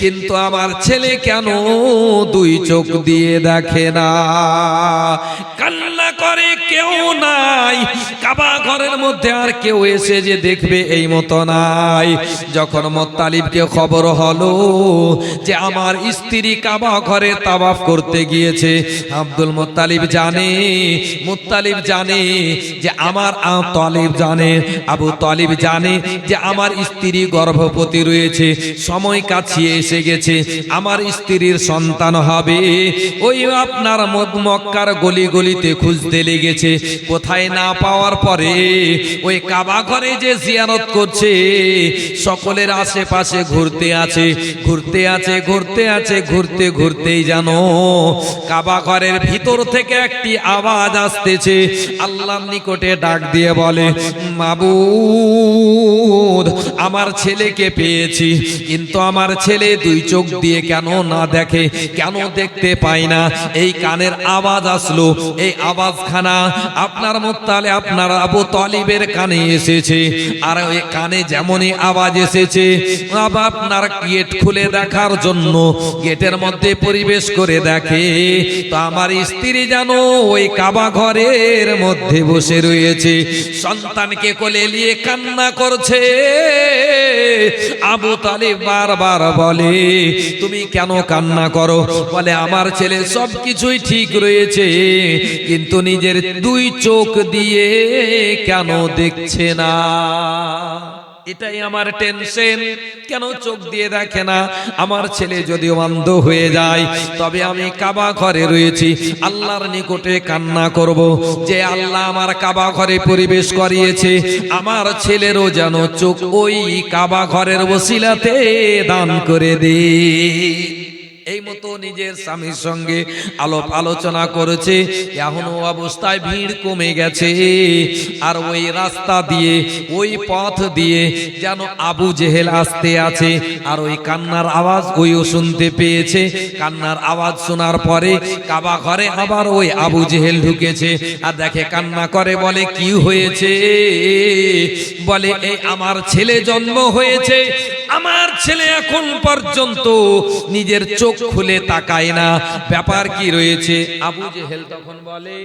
কিন্তু আমার ছেলে কেন দুই চোখ দিয়ে দেখে না? কেউ নাই। কাবা ঘরের মধ্যে আর কেউ এসে যে দেখবে এই মতো নাই। যখন মোত্তালিবকে খবর হলো যে আমার স্ত্রী কাবা ঘরে তাবাফ করতে গিয়েছে, আব্দুল মোত্তালিব জানে মোত্তালিব জানে যে আমার তলিব জানে, আবু তলিব জানে যে আমার স্ত্রী গর্ভবতী রয়েছে, সময় কাছিয়ে এসে গেছে, আমার স্ত্রীর সন্তান হবে। ওই আপনার মদ- মক্কার গলি গলিতে খুঁজতে লেগেছে। কোথায় না পাওয়ার পরে ওই কাবা ঘরে যে জিয়ারত করছে, সকলের আশেপাশে ঘুরতে আছে ঘুরতে আছে ঘুরতে আছে, ঘুরতে, ঘুরতেই জানো কাবা ঘরের ভিতর থেকে একটি আওয়াজ আসতেছে। আল্লাহর নিকটে ডাক দিয়ে বলে, মাবুদ, আমার ছেলেকে পেয়েছি, কিন্তু আমার ছেলে দুই চোখ দিয়ে কেন না দেখে, কেন দেখতে পায় না? এই কানের আওয়াজ আসলো, এই আওয়াজখানা আপনার মোত্তালে আপনার আবু তলিবের কানে এসেছে। আর ওই কানে যেমনই আওয়াজ এসেছে আপনার গেট খুলে দেখার জন্য গেটের মধ্যে পরিবেশ করে দেখে। তো আমার স্ত্রী জানো ওই কাবা ঘরের মধ্যে বসে রয়েছে। সন্তানকে কোলে নিয়ে কান্না করছে। আবু তালিব বারবার বলে, তুমি কেন কান্না করো? বলে, আমার ছেলে সব কিছুই ঠিক রয়েছে, কিন্তু নিজের দুই চোখ দিয়ে কেন দেখছে না? এটাই আমার টেনশন কেন চোখ দিয়ে দেখে না? আমার ছেলে যদি অন্ধ হয়ে যায়, তবে আমি কাবা ঘরে রয়েছি। আল্লাহর নিকটে কান্না করব যে আল্লাহ আমার কাবা ঘরে পরিবেশ করিয়েছে। আমার ছেলেরও যেন চোখ ওই কাবা ঘরের বসিলাতে দান করে দে। এই মতো নিজের স্বামীর সঙ্গে আলোপ আলোচনা করেছে এখনও অবস্থায় ভিড় কমে গেছে। আর ওই রাস্তা দিয়ে ওই পথ দিয়ে যেন আবু জেহেল আসতে আছে। আর ওই কান্নার আওয়াজ ওইও শুনতে পেয়েছে। কান্নার আওয়াজ শোনার পরে কাবা ঘরে আবার ওই আবু জেহেল ঢুকেছে। আর দেখে কান্না করে বলে কি হয়েছে? বলে এই আমার ছেলে জন্ম হয়েছে। আমার ছেলে এখন পর্যন্ত নিজের চোখ খুলে তাকায় না। ব্যাপার কি রয়েছে? আবু জেহেল তখন বলে,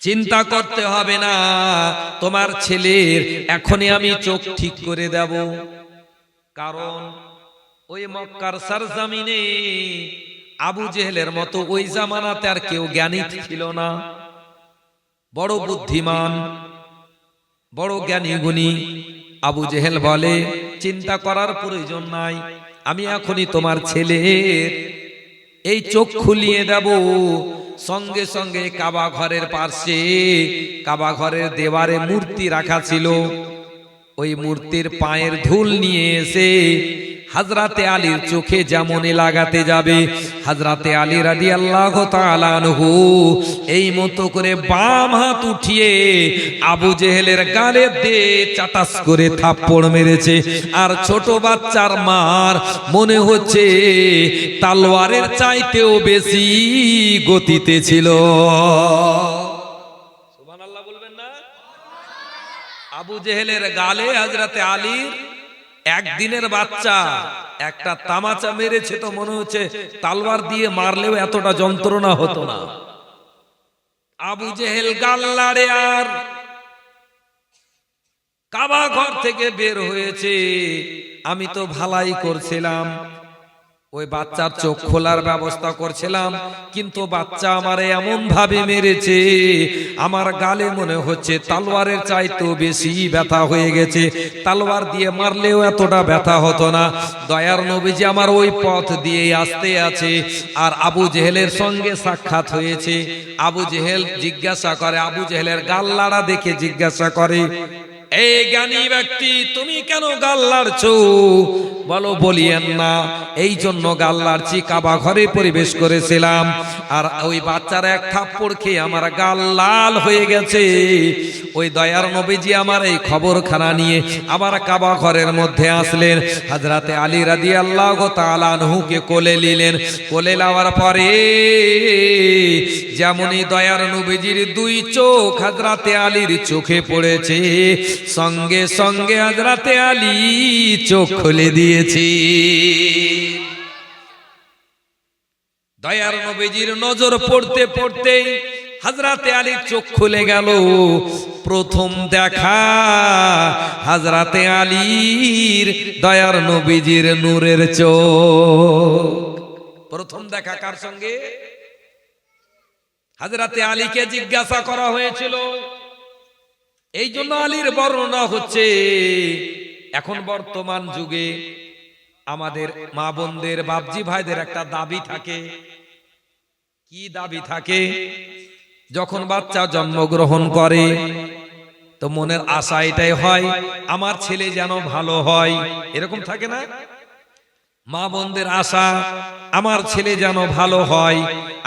চিন্তা করতে হবে না, তোমার ছেলের এখনই আমি চোখ ঠিক করে দেব। কারণ ওই মক্কার সারজামিনে আবু জেহেলের মতো ওই জামানাতে আর কেউ জ্ঞানী ছিল না। বড় বুদ্ধিমান, বড় জ্ঞানী গুণী আবু জেহেল বলে চিন্তা করার প্রয়োজন নাই। আমি এখনই তোমার ছেলে এই চোখ খুলিয়ে দেব। সঙ্গে সঙ্গে কাবা ঘরের পাশে কাবা ঘরের দেওয়ারে মূর্তি রাখা ছিল। ওই মূর্তির পায়ের ধুল নিয়ে এসে হাজরাতে আলীর চোখে যেমনই লাগাতে যাবে, হাজরাতে আলী রাদি আল্লাহ তালানহু এই মতো করে বাম হাত উঠিয়ে আবু জেহেলের গালে দে চাটাস করে থাপ্পড় মেরেছে। আর ছোট বাচ্চার মার মনে হচ্ছে তালোয়ারের চাইতেও বেশি গতিতে ছিল। আবু জেহেলের গালে হাজরাতে আলীর একদিনের বাচ্চা, একটা তামাচা মেরেছে তো মনে হচ্ছে তালবার দিয়ে মারলেও এতটা যন্ত্রণা হতো না। আবু জেহেল গাল্লারে আর কাবা ঘর থেকে বের হয়েছে। আমি তো ভালাই করছিলাম। ওই বাচ্চার চোখ খোলার ব্যবস্থা করছিলাম, কিন্তু বাচ্চা আমারে এমন ভাবে মেরেছে, আমার গালে মনে হচ্ছে তালোয়ারের চাইতেও বেশি ব্যথা হয়ে গেছে, তালোয়ার দিয়ে মারলেও এতটা ব্যথা হতো না। দয়ার নবীজি আমার ওই পথ দিয়ে আসতে আছে, আর আবু জেহেলের সঙ্গে সাক্ষাৎ হয়েছে। আবু জেহেল জিজ্ঞাসা করে, আবু জেহেলের গাল লাড়া দেখে জিজ্ঞাসা করে, এই জ্ঞানী ব্যক্তি, তুমি কেন গাল লাড়ছো? বলো বলিয়েন না, এই জন্য গাল লাড়ছি কাবা ঘরে পরিবেশ করেছিলাম। আর ওই বাচ্চার এক থাপ্পড় খেয়ে আমার গাল লাল হয়ে গেছে। ওই দয়ার নবীজি আমার এই খবরখানা নিয়ে আবার কাবা ঘরের মধ্যে আসলেন। হাজরাতে আলী রাদি আল্লাহ তালানহুকে কোলে নিলেন। কোলে লাওয়ার পরে যেমনই দয়ার নবীজির দুই চোখ হাজরাতে আলীর চোখে পড়েছে, সঙ্গে সঙ্গে হাজরাতে আলী চোখ খুলে দিয়েছি। দয়ার নবীজির নজর পড়তে পড়তে হাজরাতে আলীর চোখ খুলে গেল। প্রথম দেখা হাজরাতে আলীর দয়ার নবীজির নূরের চোখ। প্রথম দেখা কার সঙ্গে? হাজরাতে আলীকে জিজ্ঞাসা করা হয়েছিল। এই জন্য আলীর বর্ণনা হচ্ছে, এখন বর্তমান যুগে আমাদের মা বোনদের, বাপজি ভাইদের একটা দাবি থাকে। কি দাবি থাকে? যখন বাচ্চা জন্মগ্রহণ করে, তো মনের আশা এটাই হয়, আমার ছেলে যেন ভালো হয়। এরকম থাকে না? মা বোনদের আশা, আমার ছেলে যেন ভালো হয়,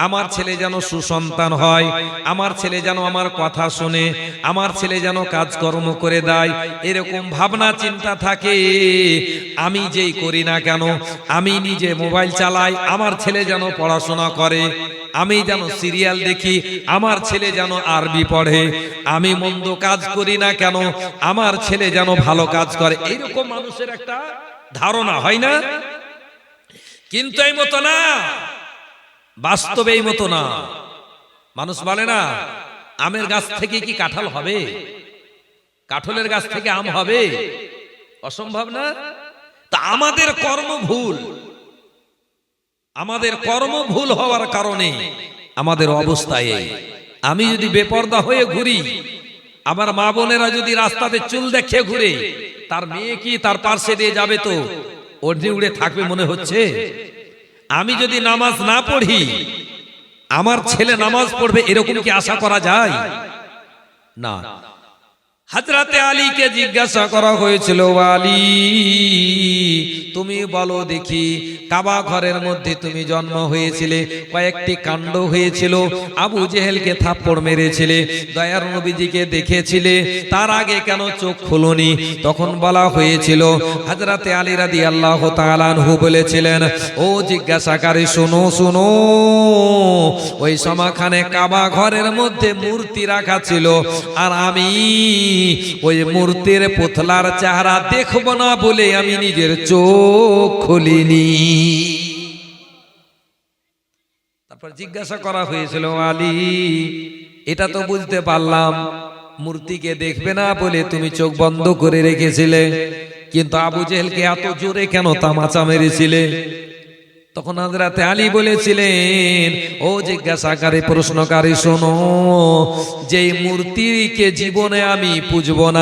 আমার ছেলে যেন সুসন্তান হয়, আমার ছেলে যেন আমার কথা শুনে, আমার ছেলে যেন কাজকর্ম করে দেয়, এরকম ভাবনা, চিন্তা থাকে। আমি যেই করি না কেন, আমি নিজে মোবাইল চালাই, আমার ছেলে যেন পড়াশোনা করে, আমি যেন সিরিয়াল দেখি, আমার ছেলে যেন আরবি পড়ে, আমি মন্দ কাজ করি না কেন, আমার ছেলে যেন ভালো কাজ করে, এইরকম মানুষের একটা ধারণা, হয় না? কিন্তু এই মতো না। বাস্তবে এই মতো না। মানুষ বলে না, আমের গাছ থেকে কি কাঁঠাল হবে? কাঁঠালের গাছ থেকে আম হবে? অসম্ভব না? তা আমাদের কর্ম ভুল আমাদের কর্ম ভুল হওয়ার কারণে আমাদের অবস্থায় আমি যদি বেপর্দা হয়ে ঘুরি, আমার মা বোনেরা যদি রাস্তাতে চুল দেখে ঘুরে, তার মেয়ে কি তার পার্শ্বে দিয়ে যাবে তো? ওড়ে উড়ে থাকবে মনে হচ্ছে। আমি যদি নামাজ না পড়ি আমার ছেলে নামাজ পড়বে এরকম কি আশা করা যায়? না। হাজরাতে আলীকে জিজ্ঞাসা করা হয়েছিল আলী, তুমি বলো দেখি, কাবা ঘরের মধ্যে তুমি জন্ম হয়েছিলে, কয়েকটি কাণ্ড হয়েছিল, আবু জেহেলকে থাপ্পড় মেরেছিলে, দয়ার নবীজিকে দেখেছিলে, তার আগে কেন চোখ খুলনি? তখন বলা হয়েছিল হাজরাতে আলী রাদি আল্লাহ তালানহু বলেছিলেন, ও জিজ্ঞাসাকারী, শুনো শুনো, ওই সমাখানে কাবা ঘরের মধ্যে মূর্তি রাখা ছিল, আর আমি ওই মূর্তির পুতলার চেহারা দেখব না বলে আমি নিজের চোখ খুলিনি। তারপর জিজ্ঞাসা করা হয়েছিল, আলী, এটা তো বুঝতে পারলাম, মূর্তিকে দেখবে না বলে তুমি চোখ বন্ধ করে রেখেছিলে, কিন্তু আবু জেহেলকে এত জোরে কেন তামাচা মেরেছিলে? তখন হাজরাতে আলী বলেছিলেন ও জিজ্ঞাসাকারী প্রশ্নকারী শোনো যে মূর্তিকে জীবনে আমি পুজব না